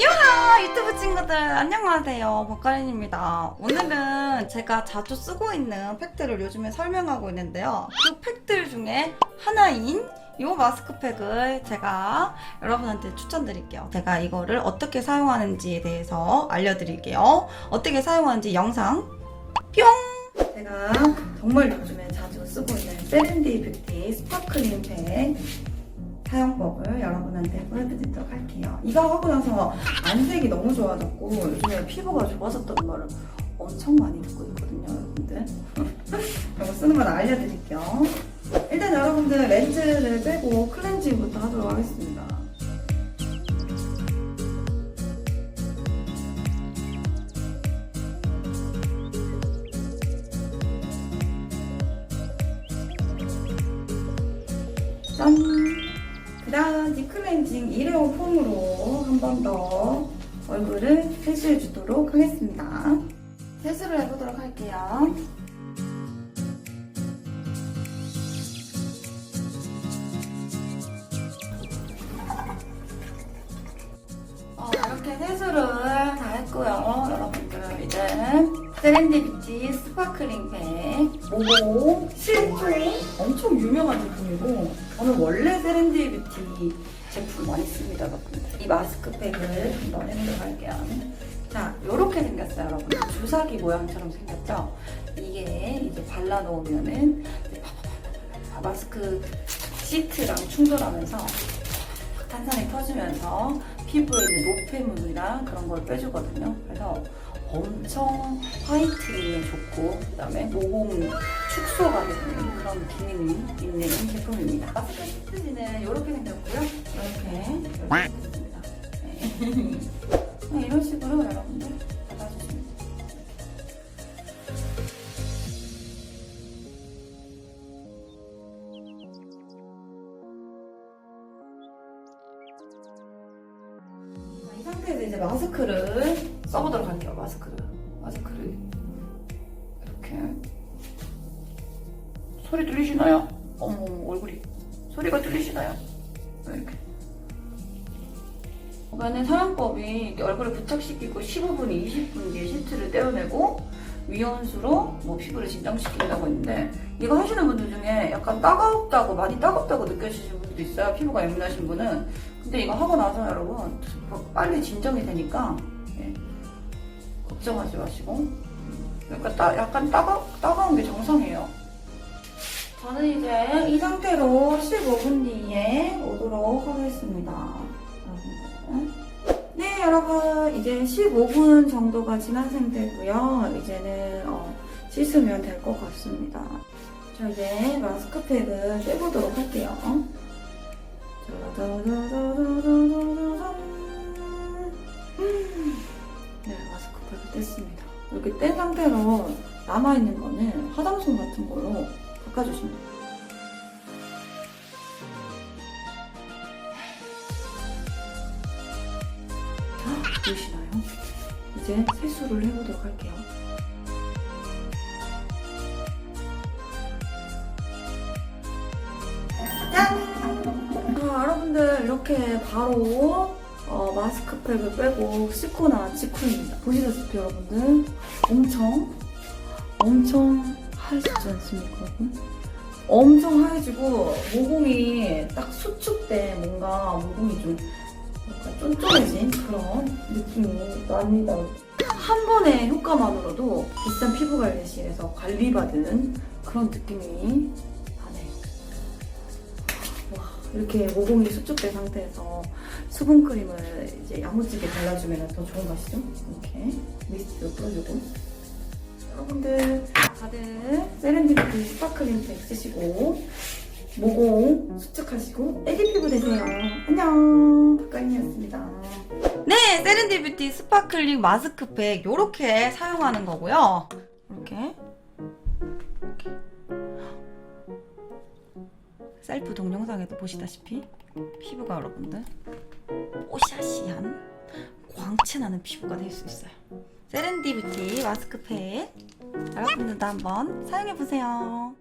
유하 유튜브 친구들 안녕하세요. 버카린입니다. 오늘은 제가 자주 쓰고 있는 팩트를 요즘에 설명하고 있는데요. 그 팩트 중에 하나인 이 마스크팩을 제가 여러분한테 추천드릴게요. 제가 이거를 어떻게 사용하는지에 대해서 알려드릴게요. 어떻게 사용하는지 영상. 뿅! 제가 정말 요즘에 자주 쓰고 있는 세븐데이 뷰티 스파클링 팩 사용법을 여러분한테 보여드리도록 할게요. 이거 하고 나서 안색이 너무 좋아졌고 요즘에 피부가 좋아졌다는 말을 엄청 많이 듣고 있거든요, 여러분들. 이거 쓰는 건 알려드릴게요. 일단 여러분들 렌즈를 빼고 클렌징부터 하도록 하겠습니다. 짠! 그 다음 디클렌징 일회용 폼으로 한 번 더 얼굴을 세수해 주도록 하겠습니다. 세수를 해보도록 할게요. 어, 이렇게 세수를 다 했고요. 여러분들 이제 세렌디비티 스파클링 팩 모모 실초 엄청 유명한 제품이고 저는 원래 세렌디비티 제품 많이 씁니다, 여러분들. 이 마스크팩을 한번 해보도록 할게요. 자, 이렇게 생겼어요, 여러분. 주사기 모양처럼 생겼죠? 이게 이제 발라놓으면은 마스크 시트랑 충돌하면서 탄산이 터지면서 피부에 있는 노폐물이랑 그런 걸 빼주거든요. 그래서 엄청 화이트닝에 좋고 그다음에 모공 축소가 되는 그런 기능이 있는 제품입니다. 마스크 시트지는 이렇게 생겼고요. 이렇게 이렇게 생겼습니다. 네. 이런 식으로 여러분들 상태에서 이제 마스크를 써보도록 할게요. 마스크를. 마스크를 이렇게 소리 들리시나요? 어머 얼굴이 소리가 들리시나요? 이렇게. 그러니까는 사용법이 얼굴에 부착시키고 15분, 20분 뒤에 시트를 떼어내고 위온수로 뭐 피부를 진정시킨다고 했는데 이거 하시는 분들 중에 약간 따갑다고 많이 따갑다고 느껴지시는 분들도 있어요. 피부가 예민하신 분은 근데 이거 하고 나서 여러분 빨리 진정이 되니까 예, 걱정하지 마시고 약간, 따, 약간 따가, 따가운 게 정상이에요. 저는 이제 이 상태로 15분 뒤에 오도록 하겠습니다. 여러분들. 네 여러분 이제 15분 정도가 지난 상태고요. 이제는 어, 씻으면 될 것 같습니다. 저 이제 마스크팩을 떼보도록 할게요. 네, 마스크팩을 뗐습니다. 이렇게 뗀 상태로 남아있는 거는 화장솜 같은 걸로 닦아주시면 돼요. 보이시나요? 이제 세수를 해보도록 할게요. 짠! 자, 여러분들 이렇게 바로 어, 마스크팩을 빼고 씻고 나온 직후입니다. 보시다시피 여러분들 엄청 엄청 하얘지지 않습니까? 여러분? 엄청 하얘지고 모공이 딱 수축돼 뭔가 모공이 좀 쫀쫀해진 그런 느낌이 납니다. 한 번의 효과만으로도 비싼 피부 관리실에서 관리받은 그런 느낌이 나네요. 와, 이렇게 모공이 수축된 상태에서 수분 크림을 이제 야무지게 발라주면 더 좋은 거 아시죠? 이렇게 미스트 뿌려주고 여러분들 다들 세렌디피티 스파클링 팩 쓰시고 모공 수축하시고 애기 피부 되세요. 안녕 박가인이었습니다. 네 세렌디피티 스파클링 마스크팩 이렇게 사용하는 거고요. 이렇게 셀프 동영상에도 보시다시피 피부가 여러분들 오샤시한 광채 나는 피부가 될 수 있어요. 세렌디뷰티 마스크팩 여러분들도 한번 사용해 보세요.